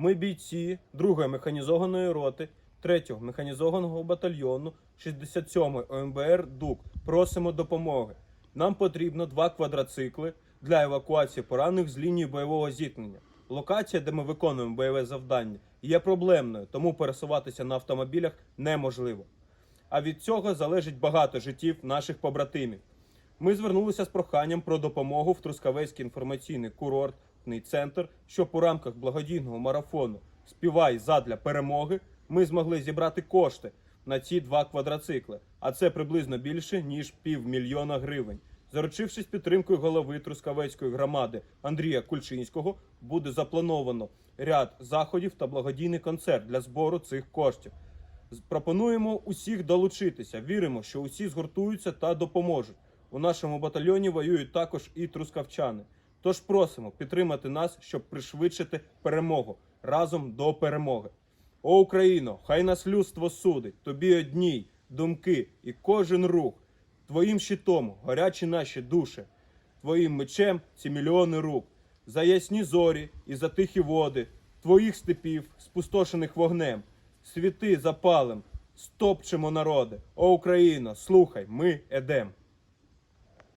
Ми бійці 2-ї механізованої роти 3-го механізованого батальйону 67-ї ОМБР ДУК. Просимо допомоги. Нам потрібно два квадроцикли для евакуації поранених з лінії бойового зіткнення. Локація, де ми виконуємо бойове завдання, є проблемною, тому пересуватися на автомобілях неможливо. А від цього залежить багато життів наших побратимів. Ми звернулися з проханням про допомогу в Трускавецький інформаційний курортний центр, щоб у рамках благодійного марафону Співай задля перемоги ми змогли зібрати кошти на ці два квадроцикли, а це приблизно більше ніж півмільйона гривень. Заручившись підтримкою голови Трускавецької громади Андрія Кульчинського, буде заплановано ряд заходів та благодійний концерт для збору цих коштів. Пропонуємо усіх долучитися. Віримо, що усі згуртуються та допоможуть. У нашому батальйоні воюють також і трускавчани. Тож просимо підтримати нас, щоб пришвидшити перемогу разом до перемоги. О Україно, хай нас людство судить, тобі одній думки і кожен рух. Твоїм щитом горячі наші душі, твоїм мечем ці мільйони рук. За ясні зорі і за тихі води, твоїх степів, спустошених вогнем. Світи запалим, стопчемо народи. О Україно, слухай, ми едем.